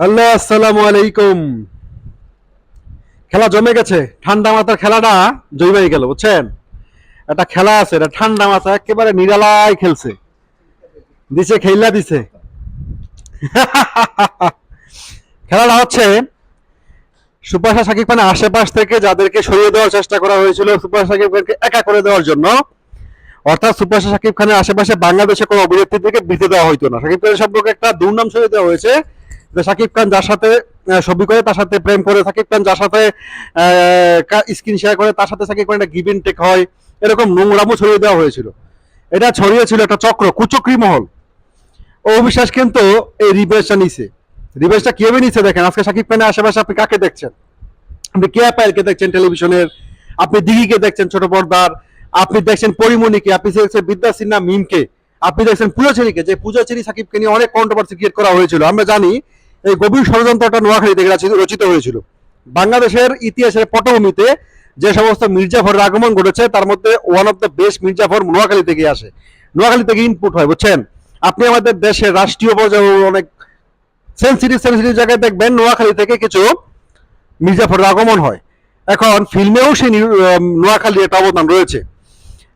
Hello আসসালামু আলাইকুম। খেলা জমে গেছে। ঠান্ডা মাথার খেলাটা জমে গেল, বুঝছেন? একটা খেলা আছে, এটা ঠান্ডা মাথা, একেবারে নিরালায় খেলছে। দিছে খেলা দিছে। খেলাটা হচ্ছে সুপারশা সাকিব খানের আশেপাশ থেকে যাদেরকে সরিয়ে দেওয়ার চেষ্টা করা হয়েছিল সুপার সাকিব খানকে একা করে দেওয়ার জন্য। অর্থাৎ সুপারশা সাকিব খানের আশেপাশে বাংলাদেশে কোনো অভিনেত্রীদেরকে বিতে দেওয়া হইতো না। সাকিব খানের সম্পর্কে একটা দুর্নাম সরিয়ে দেওয়া হয়েছে। যে সাকিব খান যার সাথে ছবি করে তার সাথে প্রেম করে, সাকিব খান যার সাথে স্ক্রিন শেয়ার করে, তার সাথে সাকিব খান একটা গিভ টেক হয়, এরকম নোংরামও ছড়িয়ে দেওয়া হয়েছিল। এটা ছড়িয়েছিল একটা চক্র, কুচক্রি মহল। ও অবিশ্বাস কিন্তু এই রিভেশটা নিছে। রিভেশটা কীভাবে নিছে দেখেন, আজকে সাকিব খানের আশেপাশে আপনি কাকে দেখছেন? আপনি কে পায়েলকে দেখছেন টেলিভিশনের? আপনি দিঘিকে দেখছেন ছোট পর্দার? আপনি দেখছেন পরিমণিকে? আপনি দেখছেন বিদ্যা সিনহা মিমকে? আপনি দেখছেন পূজাচেরিকে? যে পূজাচেরি সাকিবকে নিয়ে অনেক কন্ট্রোভার্সি ক্রিয়েট করা হয়েছিল। আমরা জানি এই গভীর ষড়যন্ত্রটা নোয়াখালী থেকে রচিত- হয়েছিল। বাংলাদেশের ইতিহাসের পটভূমিতে যে সমস্ত মির্জাফরের আগমন ঘটেছে, তার মধ্যে one of the best Mirjafar Noakhali থেকে আসে। নোয়াখালী থেকে ইনপুট হয়, বুঝছেন? আপনি আমাদের দেশের রাষ্ট্রীয় পর্যায়ে অনেক সেন্সিটিভ সেন্সিটিভ জায়গায় দেখবেন, নোয়াখালী থেকে কিছু মির্জাফরের আগমন হয়। এখন ফিল্মেও সেই নোয়াখালী একটা অবদান রয়েছে।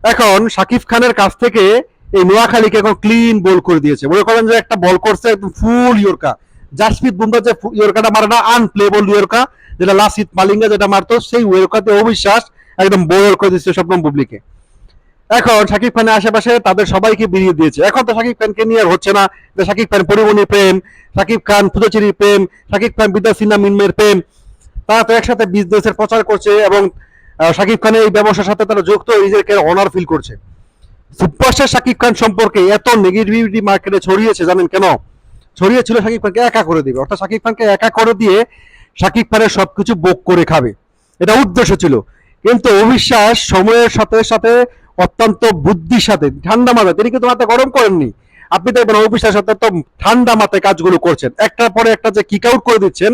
এখন শাকিব খানের কাছ থেকে এই নোয়াখালীকে এখন ক্লিন বল করে দিয়েছে। মনে করেন যে একটা বল করছে, একদম ফুল ইয়র্কা। জাসপ্রীত বুমরা যে ইয়র্কাটা মারে না আনপ্লেবল ইয়র্কা, যেটা লাসিত মালিঙ্গা যেটা মারতো, সেই ইয়র্কাতে অবিশ্বাস একদম বোর করে দিচ্ছে স্বপ্নম বুবলিকে। এখন শাকিব খানের আশেপাশে তাদের সবাইকে বেরিয়ে দিয়েছে। এখন তো শাকিব খানকে নিয়ে আর হচ্ছে না। যে শাকিব খান পরিমণি প্রেম শাকিব খান পুজোচিরির প্রেম শাকিব খান বিদ্যা সিনহা মিনমের প্রেম। তারা তো একসাথে বিজনেসের প্রচার করছে এবং শাকিব খানের এই ব্যবসার সাথে তারা যুক্ত নিজেকে অনার ফিল করছে। সুপারস্টার শাকিব খান সম্পর্কে এত নেগেটিভিটি মার্কেটে ছড়িয়েছে, জানেন কেন? ছড়িয়েছিল শাকিব খানকে একা করে দিবে। অর্থাৎ শাকিব খানকে একা করে দিয়ে শাকিব খানের সবকিছু বোক করে খাবে। এটা উদ্দেশ্য ছিল। কিন্তু অবিশ্বাস সময়ের সাথে সাথে অত্যন্ত বুদ্ধির সাথে ঠান্ডা মাথায়, তিনি কিন্তু মাথা গরম করেননি। আপনি দেখবেন অবিশ্বাস অত্যন্ত ঠান্ডা মাথায় কাজগুলো করছেন। একটার পরে একটা যে কিক আউট করে দিচ্ছেন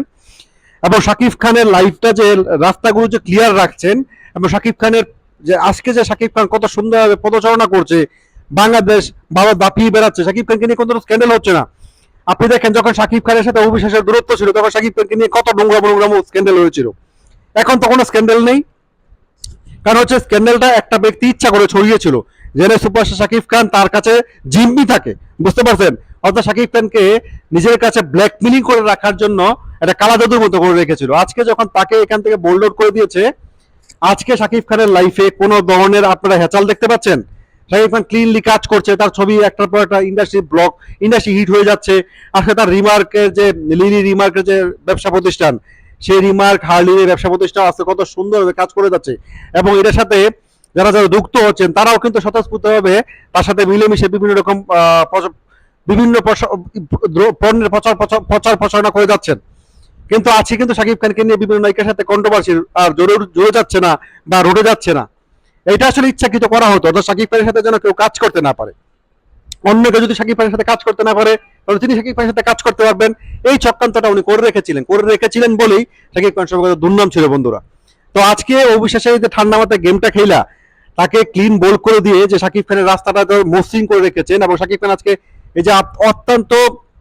এবং শাকিব খানের লাইফটা যে রাস্তাগুলো যে ক্লিয়ার রাখছেন এবং শাকিব খানের যে আজকে যে শাকিব খান কত সুন্দরভাবে পদচারণা করছে, বাংলাদেশ বাবা দাপিয়ে বেড়াচ্ছে শাকিব খানকে নিয়ে কোনো স্ক্যান্ডেল হচ্ছে না। আপনি দেখেন, যখন শাকিব খানের সাথে অবিশ্বাসের দূরত্ব ছিল, তখন শাকিব খানকে নিয়ে কত নোংরা নোংরা স্ক্যান্ডেল হয়েছিল। এখন তো কোনো স্ক্যান্ডেল নেই। কারণ হচ্ছে স্ক্যান্ডেলটা একটা ব্যক্তি ইচ্ছা করে ছড়িয়েছিল। জেনে সুপারস্টার শাকিব খান তার কাছে জিম্মি থাকে। বুঝতে পারছেন? অর্থাৎ সাকিব খানকে নিজের কাছে ব্ল্যাকমেলিং করে রাখার জন্য একটা কালা জাদুর মতো করে রেখেছিল। আজকে যখন তাকে এখান থেকে বোল্ড করে দিয়েছে, আজকে শাকিব খানের লাইফে কোনো ধরনের আপনারা হেঁচাল দেখতে পাচ্ছেন? শাকিব খান ক্লিনলি কাজ করছে, তার ছবি একটার পর একটা ইন্ডাস্ট্রি ব্লক ইন্ডাস্ট্রি হিট হয়ে যাচ্ছে। আজকে তার রিমার্কের যে লিলি রিমার্কের যে ব্যবসা প্রতিষ্ঠান, সেই রিমার্ক হার্লিনের ব্যবসা প্রতিষ্ঠান আজকে কত সুন্দরভাবে কাজ করে যাচ্ছে। এবং এটার সাথে যারা যারা যুক্ত হচ্ছেন, তারাও কিন্তু স্বতঃস্ফূর্তভাবে তার সাথে মিলেমিশে বিভিন্ন রকম বিভিন্ন পণ্যের প্রচার প্রচার- প্রচার প্রচারণা করে যাচ্ছেন। কিন্তু আছে কিন্তু শাকিব খানকে নিয়ে বিভিন্ন নায়িকার সাথে কন্ট্রোভার্সি আর জোরে জোরে যাচ্ছে না বা রোডে যাচ্ছে না। এটা আসলে ইচ্ছাকৃত করা হতো অর্থাৎ শাকিব খানের সাথে যেন কেউ কাজ করতে না পারে। অন্য কেউ যদি শাকিব খানের সাথে কাজ করতে না পারে, তাহলে তিনি শাকিব খানের সাথে কাজ করতে পারবেন। এই চক্রান্তটা উনি করে রেখেছিলেন করে রেখেছিলেন বলেই শাকিব খান সম্পর্কে দুর্নাম ছিল বন্ধুরা। তো আজকে অবিশ্বাসে যে ঠান্ডা মাথায় গেমটা খেলা, তাকে ক্লিন বোল করে দিয়ে যে শাকিব খানের রাস্তাটা তো মসৃণ করে রেখেছেন, এবং শাকিব খান আজকে এই যে অত্যন্ত,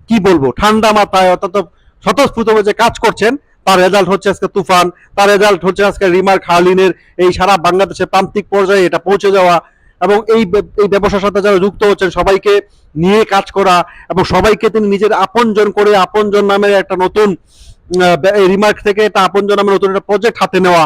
কি বলব, ঠান্ডা মাথায় অত্যন্ত স্বতঃস্ফূর্তভাবে যে কাজ করছেন তার রেজাল্ট হচ্ছে আজকে তুফান, তার রেজাল্ট হচ্ছে আজকে রিমার খারলিনের এই সারা বাংলাদেশের প্রান্তিক পর্যায়ে এটা পৌঁছে যাওয়া এবং এই এই ব্যবসার সাথে যারা যুক্ত হচ্ছেন সবাইকে নিয়ে কাজ করা এবং সবাইকে তিনি নিজের আপনজন করে আপনজন নামের একটা নতুন রিমার্ক থেকে একটা আপনজন নামের নতুন একটা প্রজেক্ট হাতে নেওয়া।